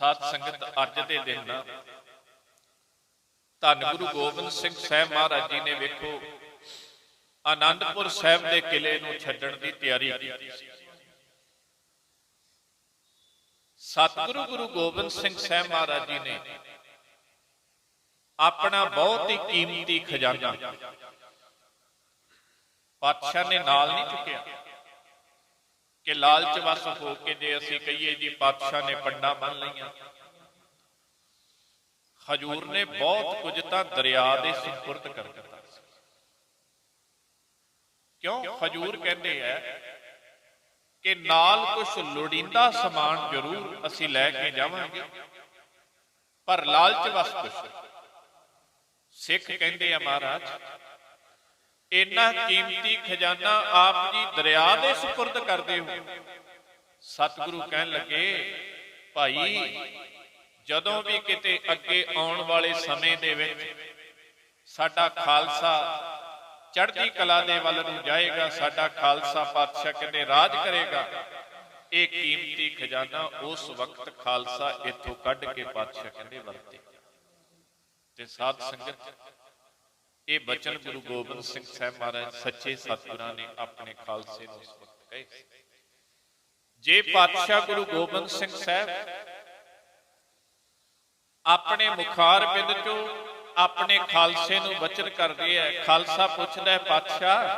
ਸਾਧ ਸੰਗਤ ਅੱਜ ਦੇ ਦਿਨ ਨਾ ਧੰਨ ਗੁਰੂ ਗੋਬਿੰਦ ਸਿੰਘ ਸਾਹਿਬ ਮਹਾਰਾਜ ਜੀ ਨੇ ਵੇਖੋ, ਆਨੰਦਪੁਰ ਸਾਹਿਬ ਦੇ ਕਿਲੇ ਨੂੰ ਛੱਡਣ ਦੀ ਤਿਆਰੀ ਕੀਤੀ ਸਤਿਗੁਰੂ ਗੁਰੂ ਗੋਬਿੰਦ ਸਿੰਘ ਸਾਹਿਬ ਮਹਾਰਾਜ ਜੀ ਨੇ ਆਪਣਾ ਬਹੁਤ ਹੀ ਕੀਮਤੀ ਖਜ਼ਾਨਾ ਪਾਤਸ਼ਾਹ ਨੇ ਨਾਲ ਨਹੀਂ ਚੁੱਕਿਆ। ਕਿ ਲਾਲਚ ਵਸ ਹੋ ਕੇ ਜੇ ਅਸੀਂ ਕਹੀਏ ਜੀ ਪਾਤਸ਼ਾਹ ਨੇ ਪੰਡਾ ਬੰਨ ਲਈਆਂ। ਹਜੂਰ ਨੇ ਬਹੁਤ ਕੁਝ ਤਾਂ ਦਰਿਆ ਦੇ ਸੁਪਰਦ ਕਰ ਦਿੱਤਾ। ਕਿਉਂ? ਹਜੂਰ ਕਹਿੰਦੇ ਆ ਕਿ ਨਾਲ ਕੁਝ ਲੋੜੀਂਦਾ ਸਮਾਨ ਜ਼ਰੂਰ ਅਸੀਂ ਲੈ ਕੇ ਜਾਵਾਂਗੇ, ਪਰ ਲਾਲਚ ਵਸ ਕੁਝ ਸਿੱਖ ਕਹਿੰਦੇ ਆ ਮਹਾਰਾਜ ਇੰਨਾ ਕੀਮਤੀ ਖਜ਼ਾਨਾ ਆਪ ਜੀ ਦਰਿਆ ਦੇ ਸੁਪਰਦ ਕਰਦੇ ਹੋ। ਸਤਿਗੁਰੂ ਕਹਿਣ ਲੱਗੇ, ਭਾਈ, ਜਦੋਂ ਵੀ ਕਿਤੇ ਅੱਗੇ ਆਉਣ ਵਾਲੇ ਸਮੇਂ ਦੇ ਵਿੱਚ ਸਾਡਾ ਖਾਲਸਾ ਚੜ੍ਹਦੀ ਕਲਾ ਦੇ ਵੱਲ ਨੂੰ ਜਾਏਗਾ, ਸਾਡਾ ਖਾਲਸਾ ਪਾਤਸ਼ਾਹ ਕਹਿੰਦੇ ਰਾਜ ਕਰੇਗਾ, ਇਹ ਕੀਮਤੀ ਖਜ਼ਾਨਾ ਉਸ ਵਕਤ ਖਾਲਸਾ ਇੱਥੋਂ ਕੱਢ ਕੇ ਪਾਤਸ਼ਾਹ ਕਹਿੰਦੇ ਵਰਤੇ। ਤੇ ਸਾਧ ਸੰਗਤ ਇਹ ਬਚਨ ਗੁਰੂ ਗੋਬਿੰਦ ਸਿੰਘ ਸਾਹਿਬ ਮਹਾਰਾਜ ਸੱਚੇ ਸਤਿਗੁਰਾਂ ਨੇ ਆਪਣੇ ਖਾਲਸੇ ਨੂੰ ਉਸ ਕਹੇ ਜੇ ਪਾਤਸ਼ਾਹ ਗੁਰੂ ਗੋਬਿੰਦ ਸਿੰਘ ਸਾਹਿਬ ਆਪਣੇ ਮੁਖਾਰ ਬਿੰਦ ਚੋਂ ਆਪਣੇ ਖਾਲਸੇ ਨੂੰ ਬਚਨ ਕਰਦੇ ਹੈ ਖਾਲਸਾ ਪੁੱਛਦਾ ਹੈ, ਪਾਤਸ਼ਾਹ,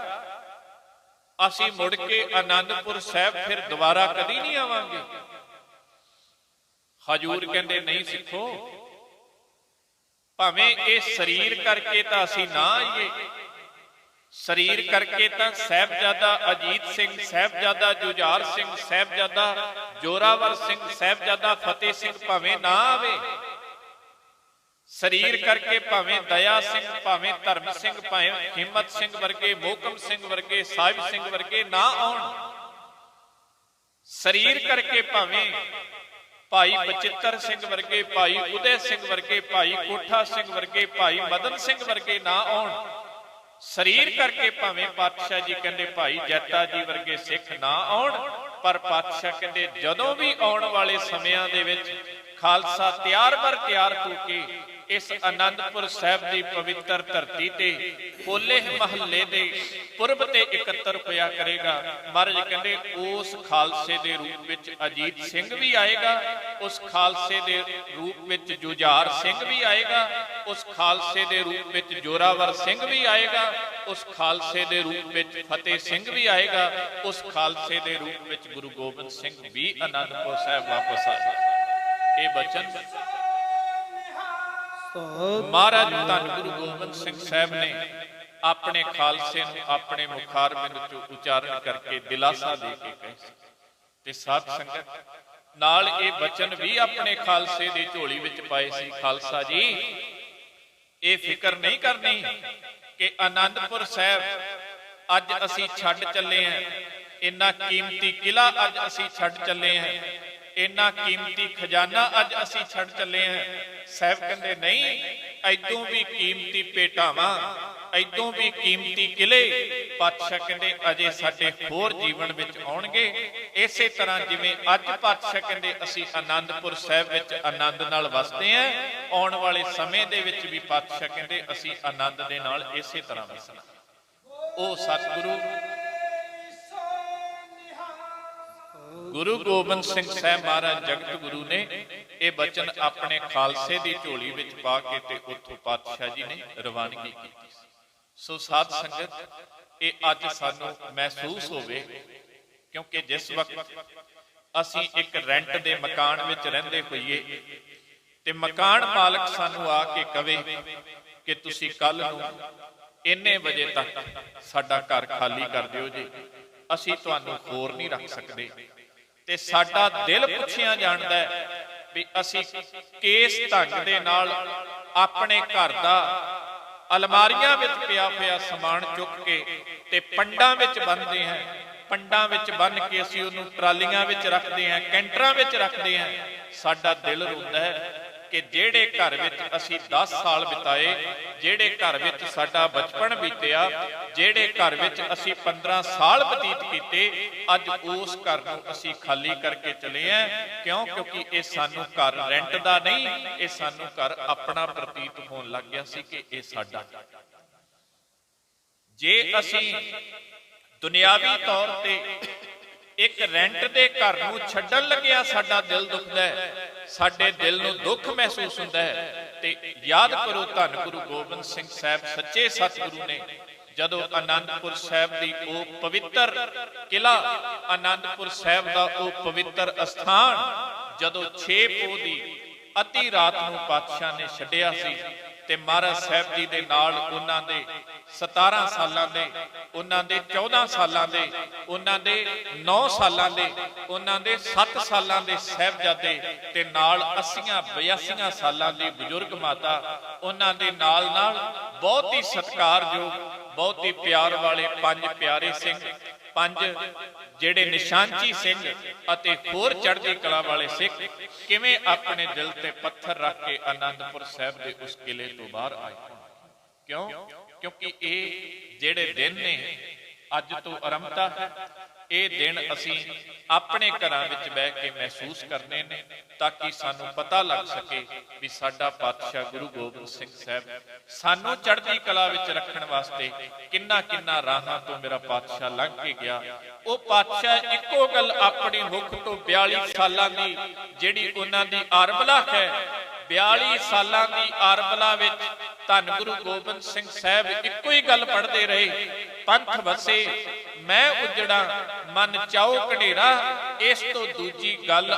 ਅਸੀਂ ਮੁੜ ਕੇ ਆਨੰਦਪੁਰ ਸਾਹਿਬ ਫਿਰ ਦੁਬਾਰਾ ਕਦੀ ਨਹੀਂ ਆਵਾਂਗੇ? ਹਜੂਰ ਕਹਿੰਦੇ, ਨਹੀਂ ਸਿੱਖੋ ਭਾਵੇਂ ਇਹ ਸਰੀਰ ਕਰਕੇ ਤਾਂ ਅਸੀਂ ਨਾ ਆਈਏ। ਸਰੀਰ ਕਰਕੇ ਤਾਂ ਸਹਿਬਜ਼ਾਦਾ ਅਜੀਤ ਸਿੰਘ, ਸਹਿਬਜ਼ਾਦਾ ਜੁਝਾਰ ਸਿੰਘ, ਸਹਿਬਜ਼ਾਦਾ ਜੋਰਾਵਰ ਸਿੰਘ, ਸਹਿਬਜ਼ਾਦਾ ਫਤਿਹ ਸਿੰਘ ਭਾਵੇਂ ਨਾ ਆਵੇ। ਸਰੀਰ ਕਰਕੇ ਭਾਵੇਂ ਦਇਆ ਸਿੰਘ, ਭਾਵੇਂ ਧਰਮ ਸਿੰਘ, ਭਾਵੇਂ ਹਿੰਮਤ ਸਿੰਘ ਵਰਗੇ ਮੋਕਮ ਸਿੰਘ ਵਰਗੇ, ਸਾਹਿਬ ਸਿੰਘ ਵਰਗੇ ਨਾ ਆਉਣ। ਸਰੀਰ ਕਰਕੇ ਭਾਵੇਂ ਭਾਈ ਬਚਿੱਤਰ ਸਿੰਘ ਵਰਗੇ, ਭਾਈ ਉਦੇ ਸਿੰਘ ਵਰਗੇ, ਭਾਈ ਕੋਠਾ ਸਿੰਘ ਵਰਗੇ, ਭਾਈ ਮਦਨ ਸਿੰਘ ਵਰਗੇ ਨਾ ਆਉਣ। ਸਰੀਰ ਕਰਕੇ ਭਾਵੇਂ ਪਾਤਸ਼ਾਹ ਜੀ ਕਹਿੰਦੇ ਭਾਈ ਜੈਤਾ ਜੀ ਵਰਗੇ ਸਿੱਖ ਨਾ ਆਉਣ, ਪਰ ਪਾਤਸ਼ਾਹ ਕਹਿੰਦੇ ਜਦੋਂ ਵੀ ਆਉਣ ਵਾਲੇ ਸਮਿਆਂ ਦੇ ਵਿੱਚ ਖਾਲਸਾ ਤਿਆਰ ਬਰ ਤਿਆਰ ਹੋ ਕੇ ਇਸ ਆਨੰਦਪੁਰ ਸਾਹਿਬ ਦੀ ਪਵਿੱਤਰ ਧਰਤੀ ਤੇ ਹੋਲੇ ਮਹੱਲੇ ਦੇ ਪੁਰਬ ਤੇ ਇਕੱਤਰ ਹੋਇਆ ਕਰੇਗਾ। ਮਹਾਰਾਜ ਕਹਿੰਦੇ, ਉਸ ਖਾਲਸੇ ਦੇ ਰੂਪ ਵਿੱਚ ਅਜੀਤ ਸਿੰਘ ਵੀ ਆਏਗਾ, ਉਸ ਖਾਲਸੇ ਦੇ ਰੂਪ ਵਿੱਚ ਜੁਝਾਰ ਸਿੰਘ ਵੀ ਆਏਗਾ, ਉਸ ਖਾਲਸੇ ਦੇ ਰੂਪ ਵਿੱਚ ਜੋਰਾਵਰ ਸਿੰਘ ਵੀ ਆਏਗਾ, ਉਸ ਖਾਲਸੇ ਦੇ ਰੂਪ ਵਿੱਚ ਫਤਿਹ ਸਿੰਘ ਵੀ ਆਏਗਾ, ਉਸ ਖਾਲਸੇ ਦੇ ਰੂਪ ਵਿੱਚ ਗੁਰੂ ਗੋਬਿੰਦ ਸਿੰਘ ਵੀ ਆਨੰਦਪੁਰ ਸਾਹਿਬ ਵਾਪਸ ਆਏਗਾ। ਇਹ ਬਚਨ ਮਹਾਰਾਜ ਧੰਨ ਗੁਰੂ ਗੋਬਿੰਦ ਸਿੰਘ ਸਾਹਿਬ ਨੇ ਆਪਣੇ ਖਾਲਸੇ ਨੂੰ ਆਪਣੇ ਮੁਖਾਰ ਬਿੰਦ ਉਚਾਰਨ ਕਰਕੇ ਦਿਲਾਸਾ ਦੇ ਕੇ ਕਹੇ ਤੇ ਸਾਧ ਸੰਗਤ, ਨਾਲ ਇਹ ਬਚਨ ਵੀ ਆਪਣੇ ਖਾਲਸੇ ਦੀ ਝੋਲੀ ਵਿੱਚ ਪਾਏ ਸੀ। ਖਾਲਸਾ ਜੀ, ਇਹ ਫਿਕਰ ਨਹੀਂ ਕਰਨੀ ਕਿ ਆਨੰਦਪੁਰ ਸਾਹਿਬ ਅੱਜ ਅਸੀਂ ਛੱਡ ਚੱਲੇ ਆਂ। ਇੰਨਾ ਕੀਮਤੀ ਕਿਲਾ ਅੱਜ ਅਸੀਂ ਛੱਡ ਚੱਲੇ ਆਂ। ਇੰਨਾ ਕੀਮਤੀ ਖਜ਼ਾਨਾ ਅੱਜ ਅਸੀਂ ਛੱਡ ਚੱਲੇ ਆਂ ਸਾਹਿਬ ਕਹਿੰਦੇ, ਨਹੀਂ, ਐਦੋਂ ਵੀ ਕੀਮਤੀ ਭੇਟਾਵਾਂ ਐਦੋਂ ਵੀ ਕੀਮਤੀ ਕਿਲੇ ਪਾਤਸ਼ਾਹ ਕਹਿੰਦੇ, ਅਜੇ ਸਾਡੇ ਹੋਰ ਜੀਵਨ ਵਿੱਚ ਆਉਣਗੇ। ਇਸੇ ਤਰ੍ਹਾਂ ਜਿਵੇਂ ਅੱਜ ਪਾਤਸ਼ਾਹ ਕਹਿੰਦੇ, ਅਸੀਂ ਆਨੰਦਪੁਰ ਸਾਹਿਬ ਵਿੱਚ ਆਨੰਦ ਨਾਲ ਵਸਦੇ ਆਂ ਆਉਣ ਵਾਲੇ ਸਮੇਂ ਦੇ ਵਿੱਚ ਵੀ ਪਾਤਸ਼ਾਹ ਕਹਿੰਦੇ, ਅਸੀਂ ਆਨੰਦ ਦੇ ਨਾਲ ਇਸੇ ਤਰ੍ਹਾਂ ਵਸਣਾ। ਉਹ ਸਤਿਗੁਰੂ ਗੁਰੂ ਗੋਬਿੰਦ ਸਿੰਘ ਸਾਹਿਬ ਮਹਾਰਾਜ ਜਗਤ ਗੁਰੂ ਨੇ ਇਹ ਬਚਨ ਆਪਣੇ ਖਾਲਸੇ ਦੀ ਝੋਲੀ ਵਿੱਚ ਪਾ ਕੇ ਤੇ ਉੱਥੋਂ ਪਾਤਸ਼ਾਹ ਜੀ ਨੇ ਰਵਾਨਗੀ ਕੀਤੀ ਸੋ। ਸਾਧ ਸੰਗਤ, ਇਹ ਅੱਜ ਸਾਨੂੰ ਮਹਿਸੂਸ ਹੋਵੇ, ਕਿਉਂਕਿ ਜਿਸ ਵਕਤ ਅਸੀਂ ਇੱਕ ਰੈਂਟ ਦੇ ਮਕਾਨ ਵਿੱਚ ਰਹਿੰਦੇ ਹੋਈਏ, ਤੇ ਮਕਾਨ ਮਾਲਕ ਸਾਨੂੰ ਆ ਕੇ ਕਵੇ ਕਿ ਤੁਸੀਂ ਕੱਲ ਨੂੰ ਇੰਨੇ ਵਜੇ ਤੱਕ ਸਾਡਾ ਘਰ ਖਾਲੀ ਕਰ ਦਿਓ ਜੀ। ਅਸੀਂ ਤੁਹਾਨੂੰ ਹੋਰ ਨਹੀਂ ਰੱਖ ਸਕਦੇ। ਤੇ ਸਾਡਾ ਦਿਲ ਪੁੱਛਿਆ ਜਾਣਦਾ ਹੈ ਵੀ ਅਸੀਂ ਕਿਸ ਢੰਗ ਦੇ ਨਾਲ ਆਪਣੇ ਘਰ ਦਾ ਅਲਮਾਰੀਆਂ ਵਿੱਚ ਪਿਆ ਹੋਇਆ ਸਮਾਨ ਚੁੱਕ ਕੇ ਤੇ ਪੰਡਾਂ ਵਿੱਚ ਬੰਨਦੇ ਹਾਂ। ਪੰਡਾਂ ਵਿੱਚ ਬੰਨ ਕੇ ਅਸੀਂ ਉਹਨੂੰ ਟਰਾਲੀਆਂ ਵਿੱਚ ਰੱਖਦੇ ਹਾਂ, ਕੈਂਟਰਾਂ ਵਿੱਚ ਰੱਖਦੇ ਹਾਂ। ਸਾਡਾ ਦਿਲ ਰੋਂਦਾ ਹੈ ਕਿ ਜਿਹੜੇ ਘਰ ਵਿੱਚ ਅਸੀਂ 10 ਸਾਲ ਬਿਤਾਏ, ਜਿਹੜੇ ਘਰ ਵਿੱਚ ਸਾਡਾ ਬਚਪਨ ਬੀਤਿਆ, ਜਿਹੜੇ ਘਰ ਵਿੱਚ ਅਸੀਂ 15 ਸਾਲ ਬਤੀਤ ਕੀਤੇ, ਅੱਜ ਉਸ ਘਰ ਨੂੰ ਅਸੀਂ ਖਾਲੀ ਕਰਕੇ ਚਲੇ ਆਂ, ਕਿਉਂ? ਕਿਉਂਕਿ ਇਹ ਸਾਨੂੰ ਘਰ ਰੈਂਟ ਦਾ ਨਹੀਂ, ਇਹ ਸਾਨੂੰ ਘਰ ਆਪਣਾ ਪ੍ਰਤੀਤ ਹੋਣ ਲੱਗ ਗਿਆ ਸੀ ਕਿ ਇਹ ਸਾਡਾ। ਜੇ ਅਸੀਂ ਦੁਨਿਆਵੀ ਤੌਰ ਤੇ ਇੱਕ ਰੈਂਟ ਦੇ ਘਰ ਨੂੰ ਛੱਡਣ ਲੱਗਿਆ, ਸਾਡਾ ਦਿਲ ਦੁਖਦਾ ਹੈ। ਸਾਡੇ ਦਿਲ ਨੂੰ ਦੁੱਖ ਮਹਿਸੂਸ ਹੁੰਦਾ ਹੈ ਤੇ ਯਾਦ ਕਰੋ ਧੰਨ ਗੁਰੂ ਗੋਬਿੰਦ ਸਿੰਘ ਸਾਹਿਬ, ਸੱਚੇ ਸਤਿਗੁਰੂ ਨੇ ਜਦੋਂ ਆਨੰਦਪੁਰ ਸਾਹਿਬ ਦੀ ਉਹ ਪਵਿੱਤਰ ਕਿਲਾ ਆਨੰਦਪੁਰ ਸਾਹਿਬ ਦਾ ਉਹ ਪਵਿੱਤਰ ਅਸਥਾਨ ਜਦੋਂ 6 ਪੋ ਦੀ ਅਤੀ ਰਾਤ ਨੂੰ ਪਾਤਸ਼ਾਹ ਨੇ ਛੱਡਿਆ ਸੀ ਤੇ ਮਹਾਰਾਜ ਸਾਹਿਬ ਜੀ ਦੇ ਨਾਲ ਉਹਨਾਂ ਦੇ 17 ਸਾਲਾਂ ਦੇ, ਉਹਨਾਂ ਦੇ 14 ਸਾਲਾਂ ਦੇ, ਉਹਨਾਂ ਦੇ 9 ਸਾਲਾਂ ਦੇ, ਉਹਨਾਂ ਦੇ 7 ਸਾਲਾਂ ਦੇ ਸਹਿਬਜ਼ਾਦੇ ਤੇ ਨਾਲ 80 82 ਸਾਲਾਂ ਦੀ ਬਜ਼ੁਰਗ ਮਾਤਾ, ਉਹਨਾਂ ਦੇ ਨਾਲ ਨਾਲ ਬਹੁਤ ਹੀ ਸਤਿਕਾਰਯੋਗ, ਬਹੁਤ ਹੀ ਪਿਆਰ ਵਾਲੇ ਪੰਜ ਪਿਆਰੇ ਸਿੰਘ, ਪੰਜ ਜਿਹੜੇ ਨਿਸ਼ਾਨਚੀ ਸਿੰਘ ਅਤੇ ਹੋਰ ਚੜ੍ਹਦੀ ਕਲਾ ਵਾਲੇ ਸਿੱਖ ਕਿਵੇਂ ਆਪਣੇ ਦਿਲ ਤੇ ਪੱਥਰ ਰੱਖ ਕੇ ਆਨੰਦਪੁਰ ਸਾਹਿਬ ਦੇ ਉਸ ਕਿਲੇ ਤੋਂ ਬਾਹਰ ਆਏ? ਕਿਉਂ? ਕਿਉਂਕਿ ਇਹ ਜਿਹੜੇ ਦਿਨ ਨੇ, ਅੱਜ ਤੋਂ ਆਰੰਭਤਾ ਹੈ। ਇਹ ਦਿਨ ਅਸੀਂ ਆਪਣੇ ਘਰਾਂ ਵਿੱਚ ਬਹਿ ਕੇ ਮਹਿਸੂਸ ਕਰਨੇ ਨੇ ਤਾਂ ਕਿ ਸਾਨੂੰ ਪਤਾ ਲੱਗ ਸਕੇ ਵੀ ਸਾਡਾ ਪਾਤਸ਼ਾਹ ਗੁਰੂ ਗੋਬਿੰਦ ਸਿੰਘ ਸਾਹਿਬ ਸਾਨੂੰ ਚੜ੍ਹਦੀ ਕਲਾ ਵਿੱਚ ਰੱਖਣ ਵਾਸਤੇ ਕਿੰਨਾ ਕਿੰਨਾ ਰਾਹਾਂ ਤੋਂ ਮੇਰਾ ਪਾਤਸ਼ਾਹ ਲੰਘ ਕੇ ਗਿਆ। ਉਹ ਪਾਤਸ਼ਾਹ ਇੱਕੋ ਗੱਲ ਆਪਣੀ ਹੁੱਕ ਤੋਂ 42 ਸਾਲਾਂ ਦੀ ਜਿਹੜੀ ਉਹਨਾਂ ਦੀ ਆਰਬਲਾ ਹੈ 42 ਸਾਲਾਂ ਦੀ ਆਰਬਲਾ ਵਿੱਚ ਧੰਨ ਗੁਰੂ ਗੋਬਿੰਦ ਸਿੰਘ ਸਾਹਿਬ ਇੱਕੋ ਹੀ ਗੱਲ ਪੜ੍ਹਦੇ ਰਹੇ, ਪੰਥ ਵਸੇ, ਮੈਂ ਉਜੜਾ, ਮਨ ਚਾਉ ਕਢੇਰਾ ਇਸ ਤੋਂ ਦੂਜੀ ਗੱਲ